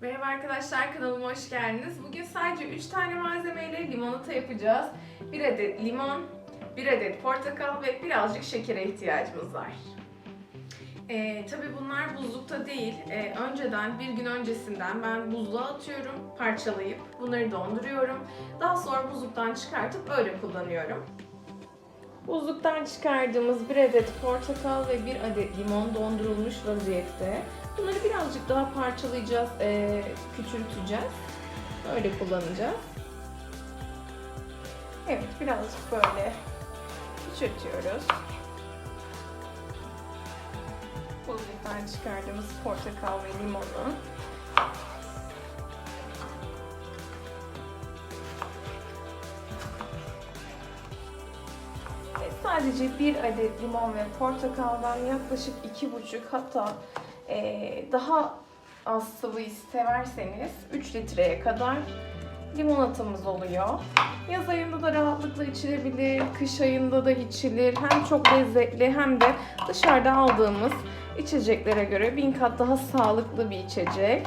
Merhaba arkadaşlar kanalıma hoş geldiniz. Bugün sadece 3 tane malzemeyle limonata yapacağız. 1 adet limon, 1 adet portakal ve birazcık şekere ihtiyacımız var. Ee, tabii bunlar buzlukta değil. Ee, önceden, bir gün öncesinden ben buzluğa atıyorum, parçalayıp bunları donduruyorum. Daha sonra buzluktan çıkartıp öyle kullanıyorum. Buzluktan çıkardığımız bir adet portakal ve bir adet limon dondurulmuş vaziyette. Bunları birazcık daha parçalayacağız, eee, küçülteceğiz. Öyle kullanacağız. Evet, birazcık böyle küçültüyoruz. Buzluktan çıkardığımız portakal ve limonu. Sadece bir adet limon ve portakaldan yaklaşık iki buçuk hatta daha az sıvı severseniz 3 litreye kadar limonatamız oluyor. Yaz ayında da rahatlıkla içilebilir, kış ayında da içilir. Hem çok lezzetli hem de dışarıda aldığımız içeceklere göre bin kat daha sağlıklı bir içecek.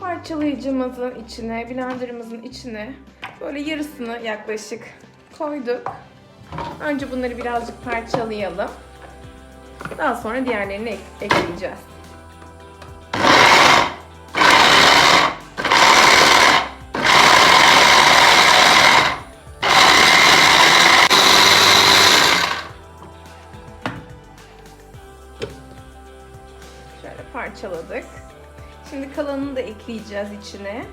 Parçalayıcımızın içine, blenderımızın içine böyle yarısını yaklaşık koyduk. Önce bunları birazcık parçalayalım. Daha sonra diğerlerini ek- ekleyeceğiz. Şöyle parçaladık. Şimdi kalanını da ekleyeceğiz içine.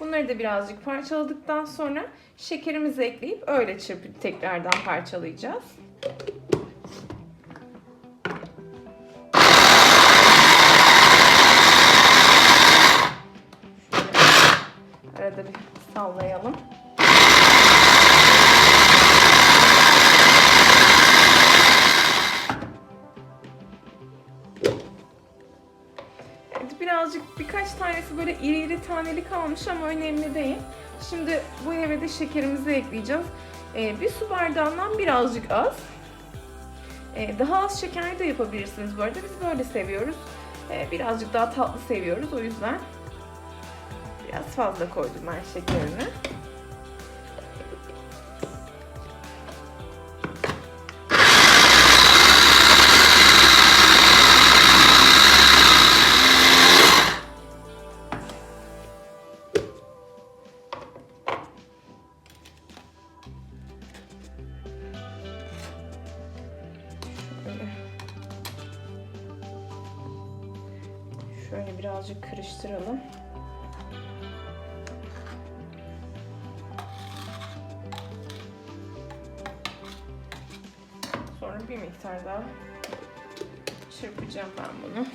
Bunları da birazcık parçaladıktan sonra şekerimizi ekleyip öyle çırpıp tekrardan parçalayacağız. Arada bir sallayalım. Birazcık birkaç tanesi böyle iri iri taneli kalmış ama önemli değil. Şimdi bu eve de şekerimizi ekleyeceğiz. Ee, bir su bardağından birazcık az. Ee, daha az şeker de yapabilirsiniz bu arada. Biz böyle seviyoruz. Ee, birazcık daha tatlı seviyoruz. O yüzden biraz fazla koydum ben şekerini. Şöyle birazcık karıştıralım. Sonra bir miktar daha çırpacağım ben bunu.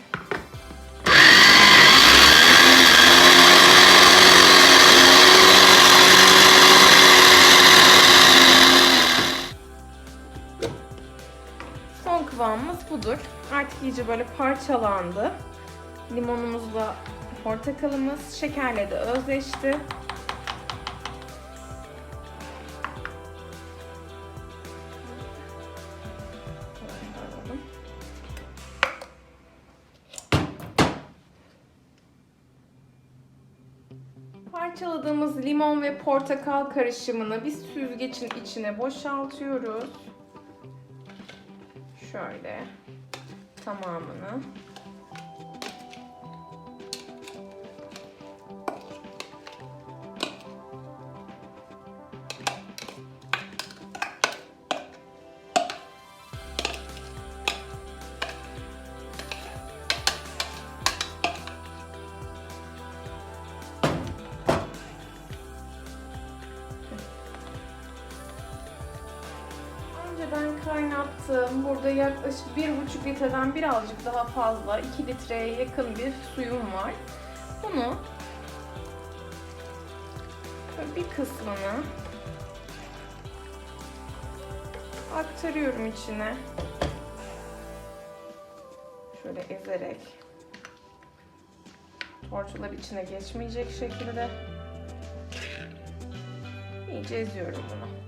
Son kıvamımız budur. Artık iyice böyle parçalandı. Limonumuzla portakalımız şekerle de özleşti. Parçaladığımız limon ve portakal karışımını bir süzgecin içine boşaltıyoruz. Şöyle tamamını. Kaynattığım burada yaklaşık bir buçuk litreden birazcık daha fazla 2 litreye yakın bir suyum var. Bunu bir kısmını aktarıyorum içine. Şöyle ezerek tortular içine geçmeyecek şekilde iyice eziyorum bunu.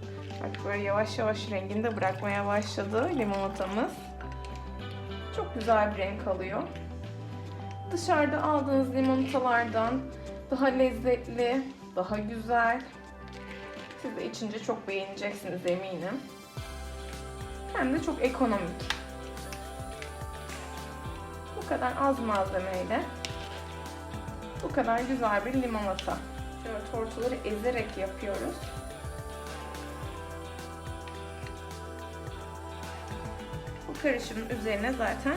Artık böyle yavaş yavaş rengini de bırakmaya başladı limonatamız. Çok güzel bir renk alıyor. Dışarıda aldığınız limonatalardan daha lezzetli, daha güzel. Siz de içince çok beğeneceksiniz eminim. Hem de çok ekonomik. Bu kadar az malzemeyle bu kadar güzel bir limonata. Şöyle tortuları ezerek yapıyoruz. Karışımın üzerine zaten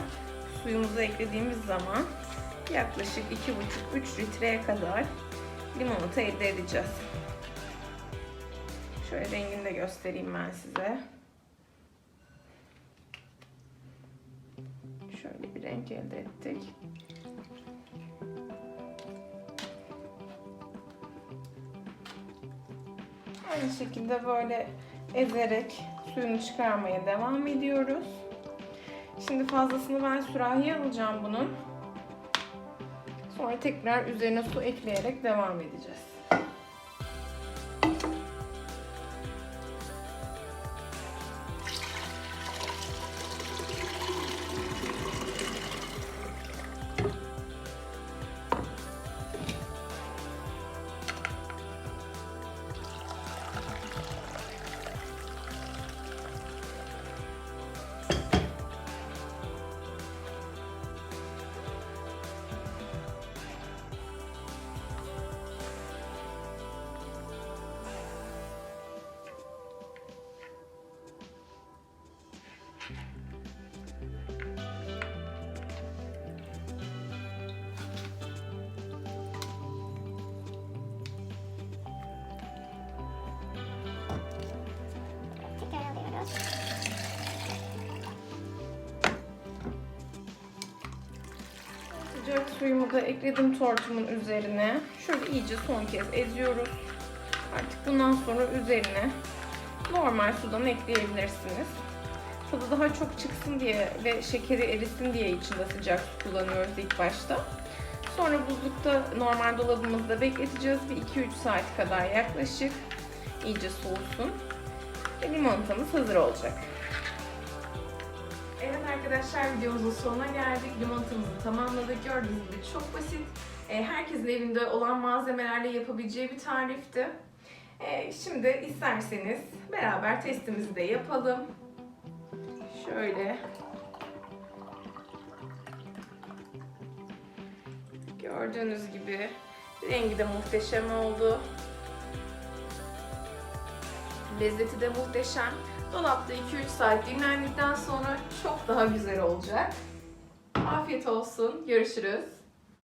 suyumuzu eklediğimiz zaman yaklaşık 2,5-3 litreye kadar limonata elde edeceğiz. Şöyle rengini de göstereyim ben size. Şöyle bir renk elde ettik. Aynı şekilde böyle ezerek suyunu çıkarmaya devam ediyoruz. Şimdi fazlasını ben sürahiye alacağım bunun. Sonra tekrar üzerine su ekleyerek devam edeceğiz. Sıcak suyumu da ekledim tortumun üzerine. Şöyle iyice son kez eziyoruz. Artık bundan sonra üzerine normal sudan ekleyebilirsiniz. Tadı daha çok çıksın diye ve şekeri erisin diye içinde sıcak su kullanıyoruz ilk başta. Sonra buzlukta normal dolabımızda bekleteceğiz. Bir 2-3 saat kadar yaklaşık. iyice soğusun. Ve limonatamız hazır olacak. Evet arkadaşlar videomuzun sonuna geldik. Limonatamızı tamamladık. Gördüğünüz gibi çok basit. E, Herkesin evinde olan malzemelerle yapabileceği bir tarifti. E, Şimdi isterseniz beraber testimizi de yapalım. Şöyle. Gördüğünüz gibi rengi de muhteşem oldu. Lezzeti de muhteşem. Dolapta 2-3 saat dinlendikten sonra çok daha güzel olacak. Afiyet olsun. Görüşürüz.